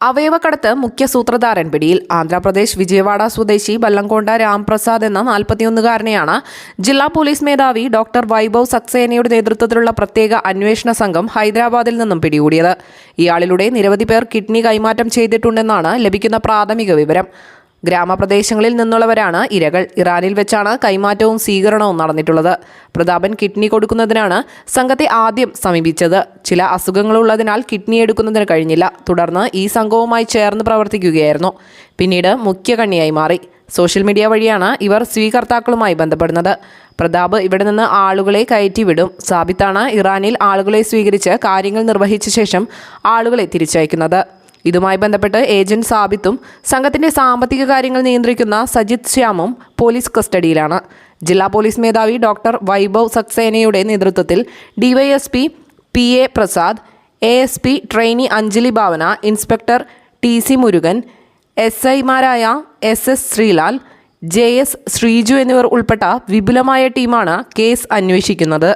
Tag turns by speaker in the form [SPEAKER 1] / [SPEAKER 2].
[SPEAKER 1] അവയവക്കടത്ത് മുഖ്യ സൂത്രധാരൻ പിടിയിൽ ആന്ധ്രാപ്രദേശ് വിജയവാഡ സ്വദേശി ബല്ലംകൊണ്ട രാംപ്രസാദ് എന്ന നാൽപ്പത്തിയൊന്നുകാരനെയാണ് ജില്ലാ പോലീസ് മേധാവി ഡോക്ടർ വൈഭവ് സക്സേനയുടെ നേതൃത്വത്തിലുള്ള പ്രത്യേക അന്വേഷണ സംഘം ഹൈദരാബാദിൽ നിന്നും പിടികൂടിയത്. ഇയാളിലൂടെ നിരവധി പേർ കിഡ്നി കൈമാറ്റം ചെയ്തിട്ടുണ്ടെന്നാണ് ലഭിക്കുന്ന പ്രാഥമിക വിവരം. ഗ്രാമപ്രദേശങ്ങളിൽ നിന്നുള്ളവരാണ് ഇരകൾ. ഇറാനിൽ വെച്ചാണ് കൈമാറ്റവും സ്വീകരണവും നടന്നിട്ടുള്ളത്. പ്രതാപൻ കിഡ്നി കൊടുക്കുന്നതിനാണ് സംഘത്തെ ആദ്യം സമീപിച്ചത്. ചില അസുഖങ്ങളുള്ളതിനാൽ കിഡ്നി എടുക്കുന്നതിന് കഴിഞ്ഞില്ല. തുടർന്ന് ഈ സംഘവുമായി ചേർന്ന് പ്രവർത്തിക്കുകയായിരുന്നു. പിന്നീട് മുഖ്യ കണ്ണിയായി മാറി. സോഷ്യൽ മീഡിയ വഴിയാണ് ഇവർ സ്വീകർത്താക്കളുമായി ബന്ധപ്പെടുന്നത്. പ്രതാപ് ഇവിടെ നിന്ന് ആളുകളെ കയറ്റിവിടും. സാബിത്താണ് ഇറാനിൽ ആളുകളെ സ്വീകരിച്ച് കാര്യങ്ങൾ നിർവഹിച്ച ശേഷം ആളുകളെ തിരിച്ചയക്കുന്നത്. ഇതുമായി ബന്ധപ്പെട്ട് ഏജന്റ് സാബിത്തും സംഘത്തിന്റെ സാമ്പത്തിക കാര്യങ്ങൾ നിയന്ത്രിക്കുന്ന സജിത് ശ്യാമും പോലീസ് കസ്റ്റഡിയിലാണ്. ജില്ലാ പോലീസ് മേധാവി ഡോക്ടർ വൈഭവ് സക്സേനയുടെ നേതൃത്വത്തിൽ DYSP P A Prasad A S P trainee Anjali Bhavana inspector T C Murugan S ഐമാരായ S S Sreelal J S Sreeju എന്നിവർ ഉൾപ്പെട്ട വിപുലമായ ടീമാണ് കേസ് അന്വേഷിക്കുന്നത്.